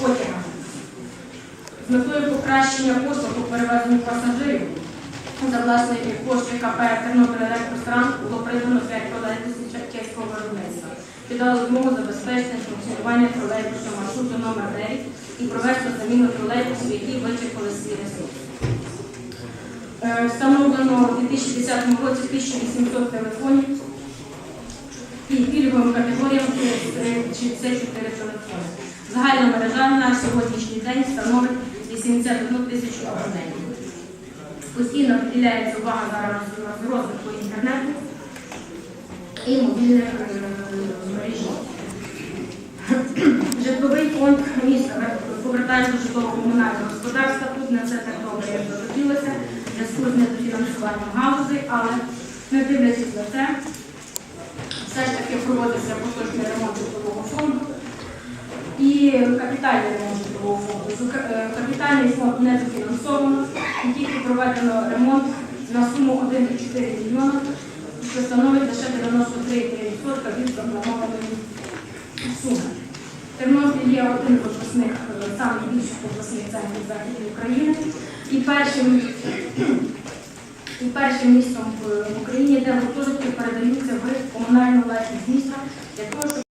потягами. З метою покращення послуг у перевезенні пасажирів за власної кошти КП Тернопіль Електростран було придбано 5 тролейбусів чеського виробництва. Піддало змогу забезпечити функціонування тролейбусного маршруту номер 9 і провести заміну тролейбусів, які вичерпали свій ресурс. Е, Встановлено у 2010 році 1800 телефонів і пільговим категоріям 64 телефони. Загальна мережа на сьогоднішній день становить 81 тисячу абонентів. Постійно виділяється увага зараз розвитку інтернету і мобільних е, мережі. Житловий фонд міста повертається до житлово-комунального господарства. Тут не все так добре, як би хотілося, зв'язку з недофінансуванням галузі, але не дивлячись на це, все ж таки проводиться поточний ремонт капітальний ремонт житлового фонду. Е, Капітальний фонд не дофінансовано, тільки проведено ремонт на суму 1,4 мільйона, що становить лише 93,3% від запланованої суми. Тернопіль є один з обласних, е, найбільших обласних центрів Західної України і першим, і першим містом в в Україні, де гуртожитки передаються в комунальну власність міста для того,